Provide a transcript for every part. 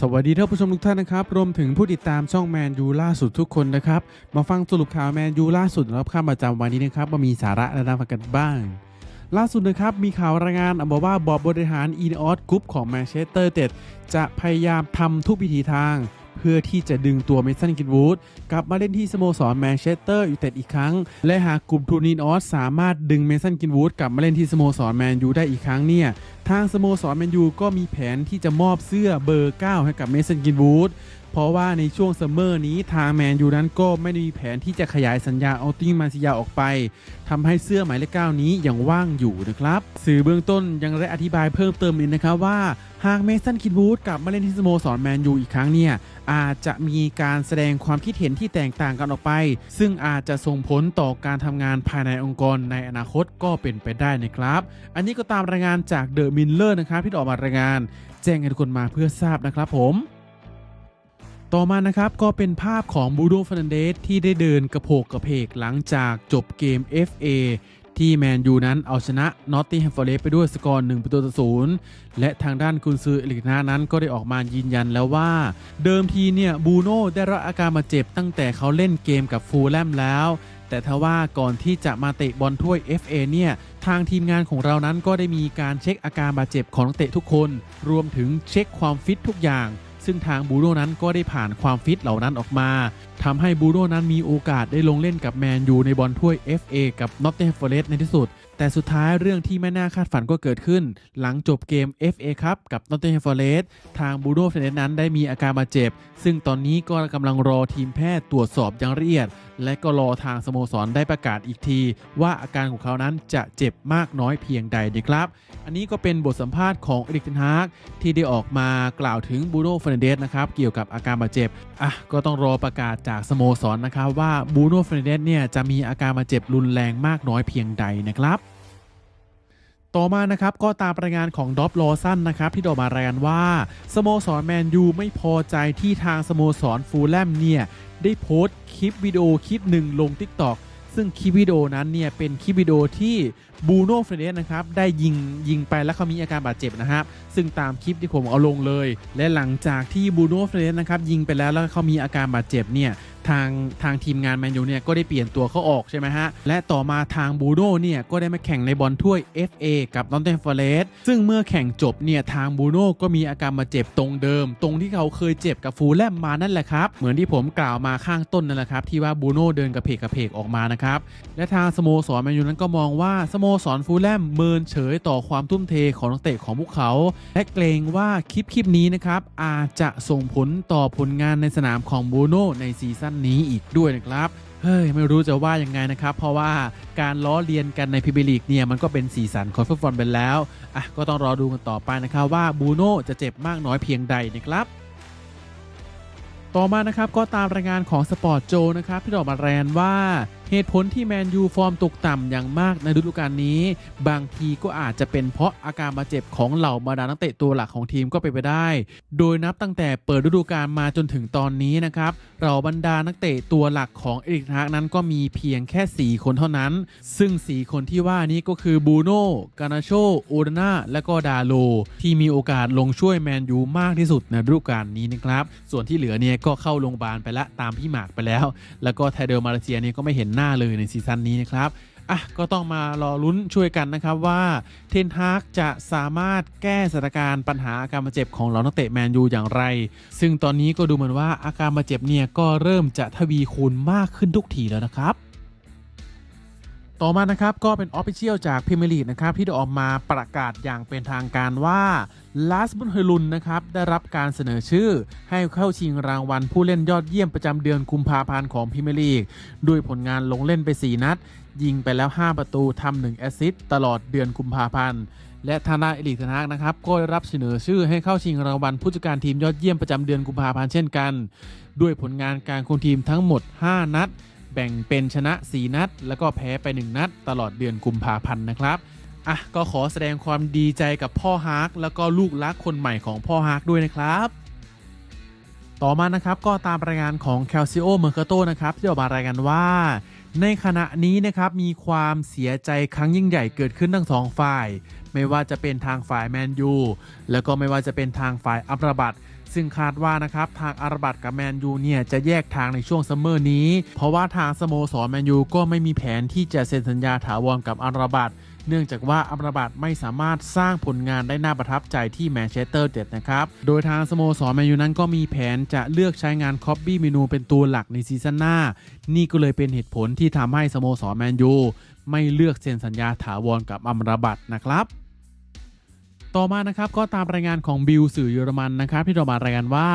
สวัสดีท่านผู้ชมทุกท่านนะครับ รวมถึงผู้ติดตามช่องแมนยูล่าสุดทุกคนนะครับ มาฟังสรุปข่าวแมนยูล่าสุดรับข้ามประจำวันนี้นะครับว่ามีสาระและน่าฟังกันบ้าง ล่าสุดนะครับ มีข่าวรายงานบอกว่าบอร์ดบริหารอีนอสกรุ๊ปของแมนเชสเตอร์เต็ดจะพยายามทำทุกวิธีทาง เพื่อที่จะดึงตัวเมสันกินวูดกลับมาเล่นที่สโมสรแมนเชสเตอร์ยูไนเต็ดอีกครั้ง และหากกลุ่มทูนีนอสสามารถดึงเมสันกินวูดกลับมาเล่นที่สโมสรแมนยูได้อีกครั้งเนี่ยทางสโมสรแมนยูก็มีแผนที่จะมอบเสื้อเบอร์ 9 ให้กับเมสันกินวูด เพราะว่าในช่วงซัมเมอร์นี้ทางแมนยูนั้นก็ไม่ได้มีแผนที่จะขยายสัญญาเอาติ้งมาซิยาออกไปทำให้เสื้อหมายเลขเก้านี้ยังว่างอยู่นะครับ สื่อเบื้องต้นยังได้อธิบายเพิ่มเติมอีกนะครับว่าหากเมสันคินวูดกลับมาเล่นที่สโมสรแมนยูอีกครั้งเนี่ยอาจจะมีการแสดงความคิดเห็นที่แตกต่างกันออกไป ซึ่งอาจจะส่งผลต่อการทำงานภายในองค์กรในอนาคตก็เป็นไปได้นะครับ อันนี้ก็ตามรายงานจากเดอะมิลเลอร์นะครับที่ออกมารายงาน แจ้งให้ทุกคนมาเพื่อทราบนะครับผม ต่อมานะครับก็เป็นภาพของบูโดฟนันเดสที่ได้เดินกระโผกกระเพกหลังจากจบเกม FA ที่แมนยูนั้นเอาชนะนอตติงแฮมฟอร์เรสไปด้วยสกอร์1ประตูต่อศูนย์และทางด้านกุนซือเอลิกนานั้นก็ได้ออกมายืนยันแล้วว่า เดิมทีเนี่ยบูโน่ได้รับอาการบาดเจ็บตั้งแต่เขาเล่นเกมกับฟูลแลมแล้ว แต่ทว่าก่อนที่จะมาเตะบอลถ้วย FA เนี่ย ทางทีมงานของเรานั้นก็ได้มีการเช็คอาการบาดเจ็บของนักเตะทุกคน รวมถึงเช็คความฟิตทุกอย่าง ซึ่งทางบูโรนั้นก็ได้ผ่านความฟิตเหล่านั้นออกมาทำให้บูโรนั้นมีโอกาสได้ลงเล่นกับแมนยูในบอลถ้วย FA กับนอตเทนฟอร์เรสในที่สุด แต่สุดท้ายเรื่องที่ไม่น่าคาดฝันก็เกิดขึ้น หลังจบเกม FA ครับกับนอตเทนฟอร์เรสทางบูโน่เฟเนนั้นได้มีอาการบาดเจ็บ ซึ่งตอนนี้ก็กำลังรอทีมแพทย์ตรวจสอบอย่างละเอียด และก็รอทางสโมสรได้ประกาศอีกที ว่าอาการของเขานั้นจะเจ็บมากน้อยเพียงใดนะครับ อันนี้ก็เป็นบทสัมภาษณ์ของเอริกเทนฮากที่ได้ออกมากล่าวถึงบูโน่เฟรนเดสนะครับเกี่ยวกับอาการบาดเจ็บอะก็ต้องรอประกาศจากสโมสรนะครับว่าบูโน่เฟรนเดสเนี่ยจะมีอาการบาดเจ็บรุนแรงมากน้อยเพียงใดนะครับ ต่อมานะครับก็ตามรายงานของดอปลอสันนะครับที่ได้ออกมารายงานว่าสโมสรแมนยูไม่พอใจที่ทางสโมสรฟูลแลมเนี่ยได้โพสต์คลิปวิดีโอคลิปหนึ่งลง TikTok ซึ่งคลิปวิดีโอนั้นเนี่ยเป็นคลิปวิดีโอที่บูโน่เฟรเดสนะครับได้ยิงยิงไปแล้วเขามีอาการบาดเจ็บนะครับ ซึ่งตามคลิปที่ผมเอาลงเลย และหลังจากที่บูโน่เฟรเดสนะครับยิงไปแล้วแล้วเขามีอาการบาดเจ็บเนี่ย ทางทางทีมงานแมนยูเนี่ยก็ได้เปลี่ยนตัวเขาออกใช่ไหมฮะ และต่อมาทางบูโน่เนี่ยก็ได้มาแข่งในบอลถ้วย FA กับนอตเทนฟอร์เรสซึ่งเมื่อแข่งจบเนี่ยทางบูโน่ก็มีอาการบาเจ็บตรงเดิม ตรงที่เขาเคยเจ็บกับฟูลแลมมานั่นแหละครับเหมือนที่ผมกล่าวมาข้างต้นนั่นแหละครับที่ว่าบูโน่เดินกระเพกกระเพกออกมานะครับและทางสโมสรแมนยูนั้นก็มองว่าสโมสรฟูลแลมเมินเฉยต่อความทุ่มเทของนักเตะของพวกเขา และเกรงว่าคลิปคลิปนี้นะครับอาจจะส่งผลต่อผลงานในสนามของบูโน่ในซีซั่นนี้อีกด้วยนะครับเฮ้ยไม่รู้จะว่ายังไงนะครับ เพราะว่าการล้อเลียนกันในพิบิลีกเนี่ยมันก็เป็นสีสันของฟุตบอลไปแล้วอะก็ต้องรอดูกันต่อไปนะครับว่าบูโน่จะเจ็บมากน้อยเพียงใดนะครับต่อมานะครับก็ตามรายงานของสปอร์ตโจนะครับที่ออกมาแรนว่าเหตุผลที่แมนยูฟอร์มตกต่ำอย่างมากในฤดูกาลนี้ บางทีก็อาจจะเป็นเพราะอาการบาดเจ็บของเหล่าบรรดานักเตะตัวหลักของทีมก็เป็นไปได้ โดยนับตั้งแต่เปิดฤดูกาลมาจนถึงตอนนี้นะครับเราบรรดานักเตะตัวหลักของเอริกทากนั้นก็มีเพียงแค่ 4 คนเท่านั้น ซึ่ง 4 คนที่ว่านี้ก็คือบูโน่กานาโชโอดาน่าและก็ดาโล ที่มีโอกาสลงช่วยแมนยูมากที่สุดในฤดูกาลนี้นะครับส่วนที่เหลือเนี่ยก็เข้าโรงพยาบาลไปละตามพี่หมากไปแล้ว แล้วก็ไทเดลมาเลเซียเนี่ยก็ไม่เห็นหน้าเลยในซีซั่นนี้นะครับอะก็ต้องมารอลุ้นช่วยกันนะครับว่าเทนฮากจะสามารถแก้สถานการณ์ปัญหาอาการบาดเจ็บของเหล่านักเตะแมนยูอย่างไร ซึ่งตอนนี้ก็ดูเหมือนว่าอาการบาดเจ็บเนี่ยก็เริ่มจะทวีคูณมากขึ้นทุกทีแล้วนะครับ ต่อมานะครับก็เป็นออฟฟิเชียลจากพรีเมร์ลีนะครับที่ได้ออกมาประกาศอย่างเป็นทางการว่าลาสบุนเฮลุนนะครับได้รับการเสนอชื่อ ให้เข้าชิงรางวัลผู้เล่นยอดเยี่ยมประจำเดือนกุมภาพันธ์ของพรีเมร์ลีกด้วยผลงานลงเล่นไป 4 นัด ยิงไปแล้ว 5 ประตูทำหนึ่งแอสซิสต์ตลอดเดือนกุมภาพันธ์และทางด้านเอลิกเทนากนะครับก็ได้รับเสนอชื่อให้เข้าชิงรางวัลผู้จัดการทีมยอดเยี่ยมประจำเดือนกุมภาพันธ์เช่นกัน ด้วยผลงานการคุมทีมทั้งหมด 5 นัด แบ่งเป็นชนะ 4 นัด แล้วก็แพ้ไป 1 นัด ตลอดเดือนกุมภาพันธ์นะครับอะก็ขอแสดงความดีใจกับพ่อฮาร์กแล้วก็ลูกรักคนใหม่ของพ่อฮาร์กด้วยนะครับต่อมานะครับก็ตามรายงานของ c a l c i o m e r c a t o นะครับที่ออกมารายงานว่า ในขณะนี้นะครับมีความเสียใจครั้งยิ่งใหญ่เกิดขึ้นทั้งสองฝ่าย ไม่ว่าจะเป็นทางฝ่ายแมนยูแล้วก็ไม่ว่าจะเป็นทางฝ่ายอัมราบัต ซึ่งคาดว่านะครับทางอาราบัตกับแมนยูเนี่ยจะแยกทางในช่วงซัมเมอร์นี้ เพราะว่าทางสโมสรแมนยูก็ไม่มีแผนที่จะเซ็นสัญญาถาวรกับอาราบัตเนื่องจากว่าอัมราบัตไม่สามารถสร้างผลงานได้น่าประทับใจที่แมนเชสเตอร์เด็ดนะครับ โดยทางสโมสรแมนยูนั้นก็มีแผนจะเลือกใช้งานคอบบี้เมนูเป็นตัวหลักในซีซั่นหน้า นี่ก็เลยเป็นเหตุผลที่ทำให้สโมสรแมนยูไม่เลือกเซ็นสัญญาถาวรกับอัมราบัตนะครับ ต่อมานะครับก็ตามรายงานของบิลสื่อเยอรมันนะครับที่เรามารายงานว่า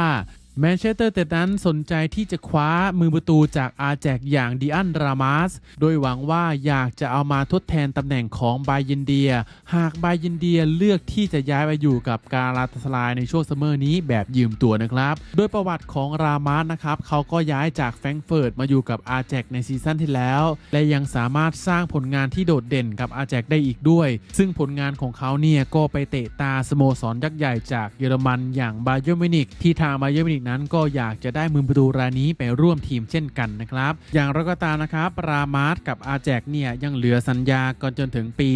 แมนเชสเตอร์เต็ดนั้นสนใจที่จะคว้ามือประตูจากอาแจกอย่างดิอันรามาส โดยหวังว่าอยากจะเอามาทดแทนตำแหน่งของบายินเดีย หากบายินเดียเลือกที่จะย้ายไปอยู่กับกาลาตาสลายในช่วงซัมเมอร์นี้แบบยืมตัวนะครับ โดยประวัติของรามาสนะครับ เขาก็ย้ายจากแฟรงเฟิร์ตมาอยู่กับอาแจกในซีซั่นที่แล้ว และยังสามารถสร้างผลงานที่โดดเด่นกับอาแจกได้อีกด้วย ซึ่งผลงานของเขาเนี่ยก็ไปเตะตาสโมสรยักษ์ใหญ่จากเยอรมันอย่างบาเยอร์มินิกที่ทางบาเยอร์มินิกนั้นก็อยากจะได้มือประตูรายนี้ไปร่วมทีมเช่นกันนะครับ อย่างไรก็ตามนะครับ รามาสกับอาแจกเนี่ยยังเหลือสัญญาก่อนจนถึงปี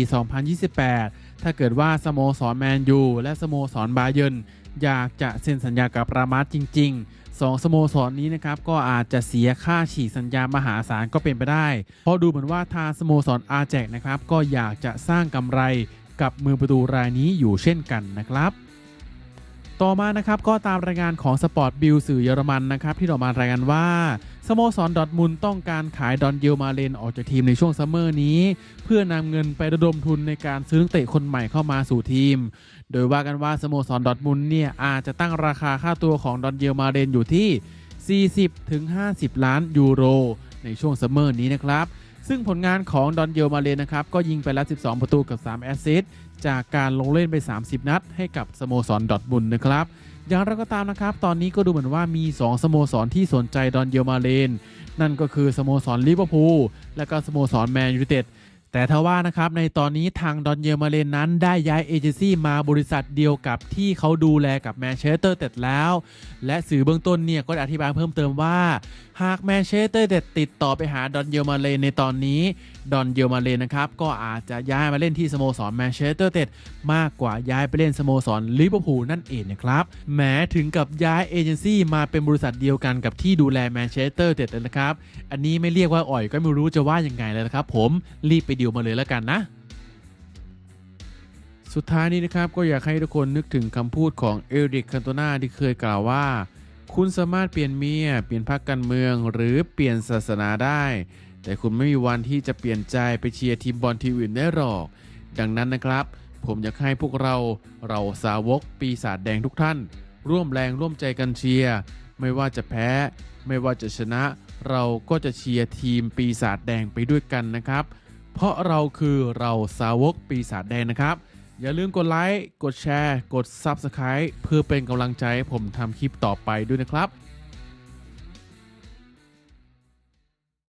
2028 ถ้าเกิดว่าสโมสรแมนยูและสโมสรบาเยิร์นอยากจะเซ็นสัญญากับรามาสจริง ๆสองสโมสรนี้นะครับก็อาจจะเสียค่าฉีกสัญญามหาศาลก็เป็นไปได้ เพราะดูเหมือนว่าทางสโมสรอาแจกนะครับก็อยากจะสร้างกำไรกับมือประตูรายนี้อยู่เช่นกันนะครับ ต่อมานะครับก็ตามรายงานของสปอร์ตบิลสื่อเยอรมันนะครับที่เรามารายงานว่าสโมสรดอทมุนต้องการขายดอนเยลมาเลนออกจากทีมในช่วงซัมเมอร์นี้ เพื่อนำเงินไประดมทุนในการซื้อนักเตะคนใหม่เข้ามาสู่ทีม โดยว่ากันว่าสโมสรดอทมุนเนี่ยอาจจะตั้งราคาค่าตัวของดอนเยลมาเลนอยู่ที่ 40-50 ล้านยูโรในช่วงซัมเมอร์นี้นะครับ ซึ่งผลงานของดอนเยลมาเลนนะครับ ก็ยิงไปแล้ว 12 ประตูกับ 3 แอสซิสต์จากการลงเล่นไป 30 นัด ให้กับสโมสรดอทบุนนะครับอย่างไรก็ตามนะครับ ตอนนี้ก็ดูเหมือนว่ามี 2 สโมสรที่สนใจดอนเยลมาเลน นั่นก็คือสโมสรลิเวอร์พูลและก็สโมสรแมนยูไนเต็ด แต่ทว่านะครับในตอนนี้ทางดอนเยลมาเลนนั้นได้ย้ายเอเจนซี่มาบริษัทเดียวกับที่เขาดูแลกับแมนเชสเตอร์เต็ดแล้ว และสื่อเบื้องต้นเนี่ยก็อธิบายเพิ่มเติมว่า หากแมนเชสเตอร์เต็ดติดต่อไปหาดอนเยลมาเลนในตอนนี้ดอนเยลมาเลนนะครับก็อาจจะย้ายมาเล่นที่สโมสรแมนเชสเตอร์เต็ดมากกว่าย้ายไปเล่นสโมสรลิเวอร์พูลนั่นเองนะครับแม้ถึงกับย้ายเอเจนซี่มาเป็นบริษัทเดียวกันกับที่ดูแลแมนเชสเตอร์เต็ดนะครับอันนี้ไม่เรียกว่าอ่อยก็ไม่รู้จะว่ายังไงเลยนะครับผมรีบไปดิวมาเลยแล้วกันนะสุดท้ายนี้นะครับก็อยากให้ทุกคนนึกถึงคำพูดของเอริกคันโตนาที่เคยกล่าวว่า คุณสามารถเปลี่ยนเมีย เปลี่ยนพรรคการเมือง หรือเปลี่ยนศาสนาได้ แต่คุณไม่มีวันที่จะเปลี่ยนใจไปเชียร์ทีมบอลทีมอื่นได้หรอก ดังนั้นนะครับ ผมอยากให้พวกเราเราสาวกปีศาจแดงทุกท่าน ร่วมแรงร่วมใจกันเชียร์ไม่ว่าจะแพ้ ไม่ว่าจะชนะ เราก็จะเชียร์ทีมปีศาจแดงไปด้วยกันนะครับ เพราะเราคือเราสาวกปีศาจแดงนะครับ อย่าลืมกดไลค์ กดแชร์ กด Subscribe เพื่อเป็นกำลังใจให้ผมทำคลิปต่อไปด้วยนะครับ